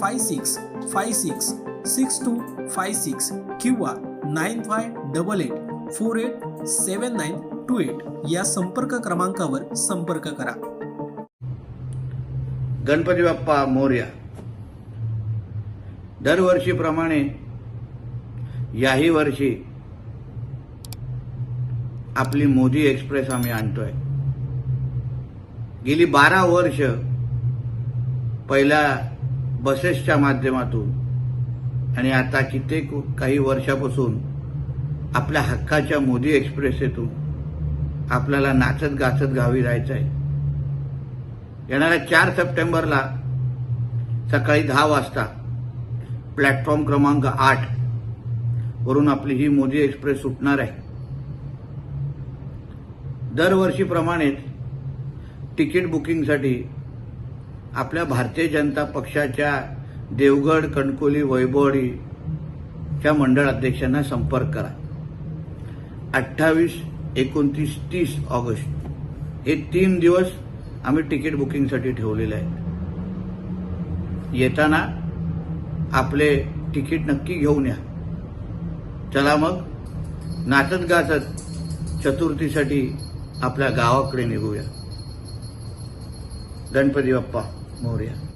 five six five six six two five six किंवा nine five double eight four eight seven nine two eight या संपर्क क्रमांकावर संपर्क करा. गणपती बाप्पा मोर्या. दरवर्षीप्रमाणे याही वर्षी आपली मोदी एक्सप्रेस आम्ही आणतोय. गेली बारा वर्ष पहिल्या बसेसच्या माध्यमातून आणि आता कित्येक काही वर्षापासून आपल्या हक्काच्या मोदी एक्सप्रेसेतून आपल्याला नाचत गाचत गावी जायचं आहे. येणाऱ्या चार सप्टेंबरला सकाळी दहा वाजता प्लॅटफॉर्म क्रमांक आठ वरून आपली ही मोदी एक्सप्रेस सुटणार आहे. दरवर्षीप्रमाणेच तिकीट बुकिंगसाठी आपल्या भारतीय जनता पक्षाच्या देवगड कणकोली वैभवडीच्या मंडळ अध्यक्षांना संपर्क करा. अठ्ठावीस एकोणतीस तीस ऑगस्ट हे तीन दिवस आम्ही तिकीट बुकिंगसाठी ठेवलेले आहेत. येताना आपले तिकीट नक्की घेऊन या. चला मग नाचत गाचत चतुर्थीसाठी आपल्या गावाकडे निघूया. गणपती बाप्पा. मोर्या